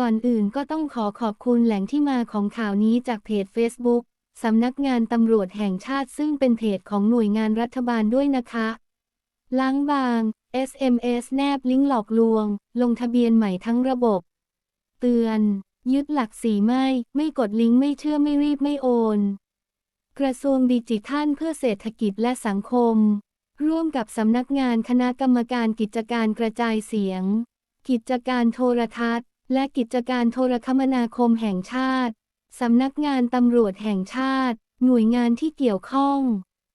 ก่อนอื่นก็ต้องขอขอบคุณแหล่งที่มาของข่าวนี้จากเพจ Facebook สำนักงานตำรวจแห่งชาติซึ่งเป็นเพจของหน่วยงานรัฐบาลด้วยนะคะ ล้างบาง SMS แนบลิงก์หลอกลวง ลงทะเบียนใหม่ทั้งระบบ เตือน ยึดหลักสีไม่ ไม่กดลิงก์ไม่เชื่อไม่รีบไม่โอน กระทรวงดิจิทัลเพื่อเศรษฐกิจและสังคม ร่วมกับสำนักงานคณะกรรมการกิจการกระจายเสียง กิจการโทรทัศน์ และกิจการโทรคมนาคมแห่งชาติ สำนักงานตำรวจแห่งชาติ หน่วยงานที่เกี่ยวข้อง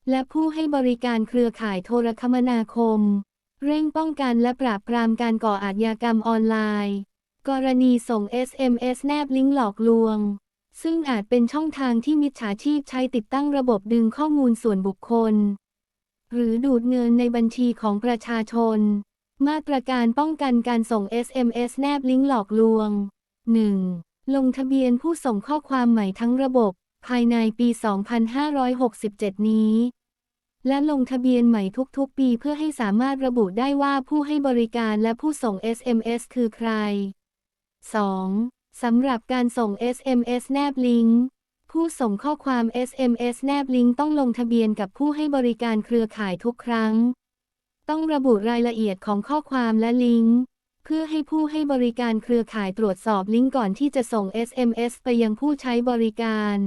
และผู้ให้บริการเครือข่ายโทรคมนาคม เร่งป้องกันและปราบปรามการก่ออาชญากรรมออนไลน์ กรณีส่ง SMS แนบลิงก์หลอกลวง ซึ่งอาจเป็นช่องทางที่มิจฉาชีพใช้ติดตั้งระบบดึงข้อมูลส่วนบุคคล หรือดูดเงินในบัญชีของประชาชน มาตรการป้องกันการส่ง SMS แนบลิงก์หลอกลวง 1. ลงทะเบียนผู้ส่งข้อความใหม่ทั้งระบบ ภายในปี 2567 นี้ และลงทะเบียนใหม่ทุกๆ ปีเพื่อให้สามารถระบุได้ว่าผู้ให้บริการและผู้ส่ง SMS คือใคร 2. สำหรับการส่ง SMS แนบลิงก์ผู้ส่งข้อความ SMS แนบลิงก์ต้องลงทะเบียนกับผู้ให้บริการเครือข่ายทุกครั้ง ต้องระบุรายละเอียดของข้อความและลิงก์ เพื่อให้ผู้ให้บริการเครือข่ายตรวจสอบลิงก์ก่อนที่จะส่ง SMS ไปยังผู้ใช้บริการ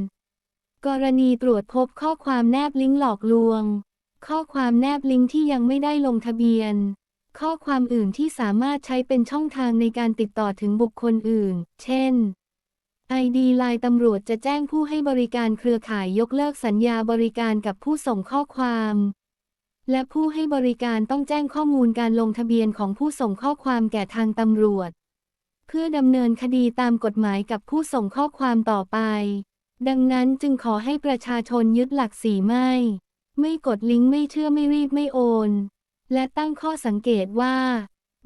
กรณีตรวจพบข้อความแนบลิงก์หลอกลวง ข้อความแนบลิงก์ที่ยังไม่ได้ลงทะเบียน ข้อความอื่นที่สามารถใช้เป็นช่องทางในการติดต่อถึงบุคคลอื่น เช่น ID ไลน์ตำรวจจะแจ้งผู้ให้บริการเครือข่ายยกเลิกสัญญาบริการกับผู้ส่งข้อความ และผู้ให้บริการต้องแจ้งข้อมูลการลงทะเบียนของผู้ส่งข้อความแก่ทางตำรวจ เพื่อดำเนินคดีตามกฎหมายกับผู้ส่งข้อความต่อไป ดังนั้นจึงขอให้ประชาชนยึดหลักสีไม่ ไม่กดลิงก์ไม่เชื่อไม่รีบไม่โอน และตั้งข้อสังเกตว่า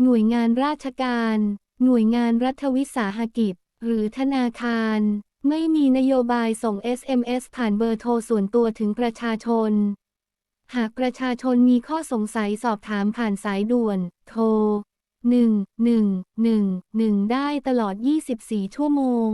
หน่วยงานราชการ หน่วยงานรัฐวิสาหกิจ หรือธนาคาร ไม่มีนโยบายส่ง SMS ผ่านเบอร์โทรส่วนตัวถึงประชาชน หากประชาชนมีข้อสงสัยสอบถามผ่านสายด่วน โทร 1111 ได้ตลอด 24 ชั่วโมง